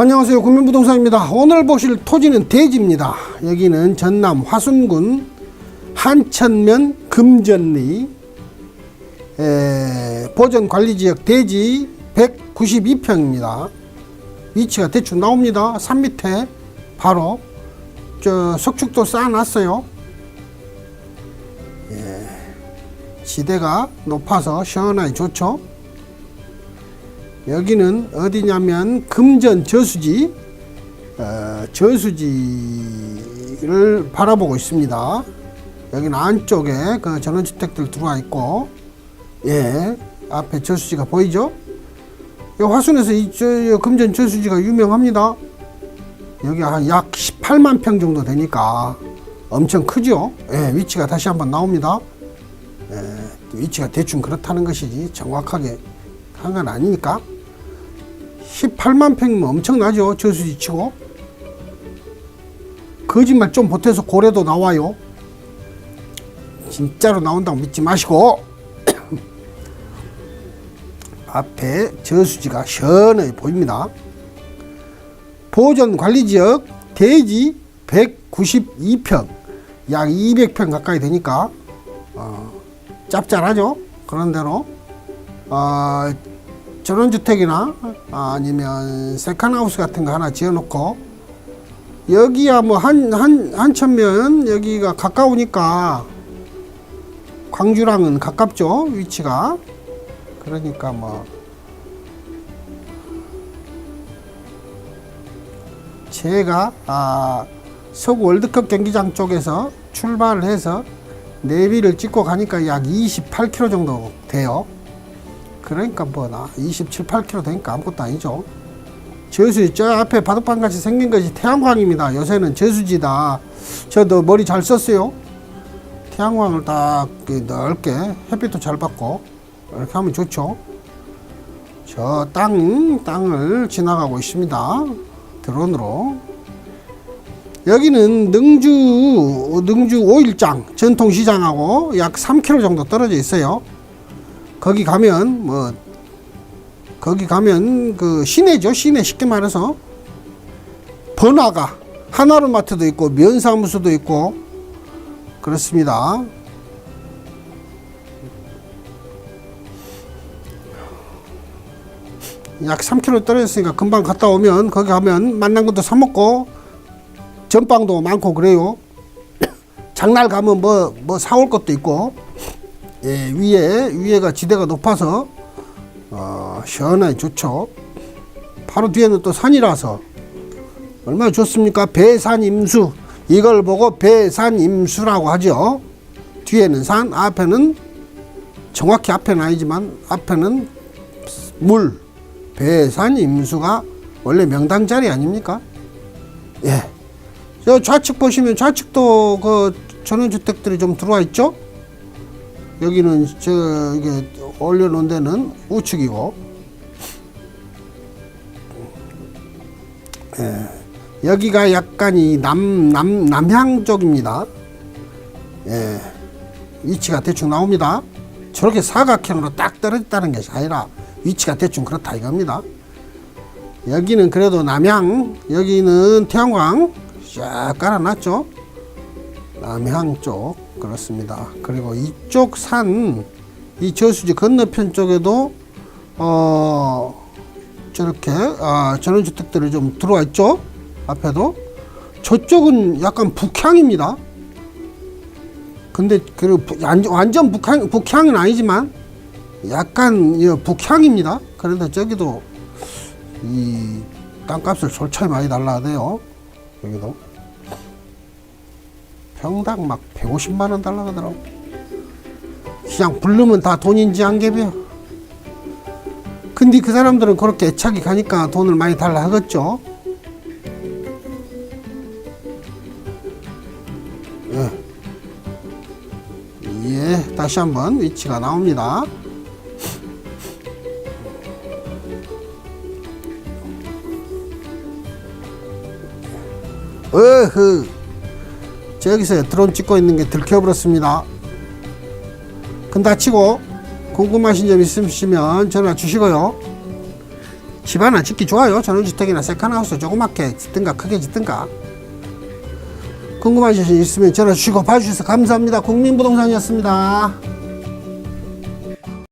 안녕하세요. 국민부동산입니다. 오늘 보실 토지는 대지입니다. 여기는 전남 화순군 한천면 금전리 에, 보전관리지역 대지 192평입니다. 위치가 대충 나옵니다. 산 밑에 바로 저 석축도 쌓아놨어요. 예, 지대가 높아서 시원하게 좋죠. 여기는 어디냐면 금전 저수지 어, 저수지를 바라보고 있습니다. 여기는 안쪽에 그 전원주택들 들어와 있고 예 앞에 저수지가 보이죠? 이 화순에서 이 저, 금전 저수지가 유명합니다. 여기 한 약 18만 평 정도 되니까 엄청 크죠? 예, 위치가 다시 한번 나옵니다. 예, 위치가 대충 그렇다는 것이지 정확하게 한 건 아니니까 18만 평이면 엄청나죠 저수지 치고. 거짓말 좀 보태서 고래도 나와요. 진짜로 나온다고 믿지 마시고. 앞에 저수지가 시원하게 보입니다. 보존 관리 지역 대지 192평 약 200평 가까이 되니까 어, 짭짤하죠? 그런 대로. 어, 전원주택이나 아니면 세컨하우스 같은 거 하나 지어놓고 여기야 뭐 한 한 한천면 여기가 가까우니까 광주랑은 가깝죠 위치가 그러니까 뭐 제가 아, 서구 월드컵 경기장 쪽에서 출발을 해서 내비를 찍고 가니까 약 28km 정도 돼요. 그러니까 뭐 나 27, 8km 되니까 아무것도 아니죠. 저수지 저 앞에 바둑판 같이 생긴 것이 태양광입니다. 요새는 저수지다. 저도 머리 잘 썼어요. 태양광을 딱 넓게 햇빛도 잘 받고 이렇게 하면 좋죠. 저 땅, 땅을 지나가고 있습니다. 드론으로. 여기는 능주, 능주 5일장 전통시장하고 약 3km 정도 떨어져 있어요. 거기 가면 뭐 거기 가면 그 시내죠 시내 쉽게 말해서 번화가 하나로마트도 있고 면사무소도 있고 그렇습니다. 약 3km 떨어졌으니까 금방 갔다 오면 거기 가면 만난 것도 사 먹고 전빵도 많고 그래요. 장날 가면 뭐 뭐 사올 것도 있고 예, 위에 위에가 지대가 높아서 어, 시원하게 좋죠. 바로 뒤에는 또 산이라서 얼마나 좋습니까? 배산 임수 이걸 보고 배산 임수라고 하죠. 뒤에는 산, 앞에는 정확히 앞에는 아니지만 앞에는 물 배산 임수가 원래 명당 자리 아닙니까? 예. 저 좌측 보시면 좌측도 그 전원주택들이 좀 들어와 있죠? 여기는 저 이게 올려놓은 데는 우측이고 예, 여기가 약간 이 남 남 남향 쪽입니다. 예, 위치가 대충 나옵니다. 저렇게 사각형으로 딱 떨어졌다는 것이 아니라 위치가 대충 그렇다 이겁니다. 여기는 그래도 남향, 여기는 태양광 쫙 깔아놨죠. 남향 쪽 그렇습니다. 그리고 이쪽 산, 이 저수지 건너편 쪽에도 어 저렇게 아, 전원주택들이 좀 들어와 있죠. 앞에도 저쪽은 약간 북향입니다. 근데 그 완전 북향 북향은 아니지만 약간 이 북향입니다. 그런데 저기도 이 땅값을 솔차이 많이 달라야 돼요. 여기도. 평당 막 150만 원 달라가더라고. 그냥 부르면 다 돈인지 안개비야. 근데 그 사람들은 그렇게 애착이 가니까 돈을 많이 달라 하겠죠. 예. 예, 다시 한번 위치가 나옵니다. 어흐. 저기서 드론 찍고 있는 게 들켜버렸습니다. 큰 다치고 궁금하신 점 있으시면 전화 주시고요. 집 하나 짓기 좋아요. 전원주택이나 세컨하우스 조그맣게 짓든가 크게 짓든가. 궁금하신 점 있으면 전화 주시고 봐주셔서 감사합니다. 국민부동산이었습니다.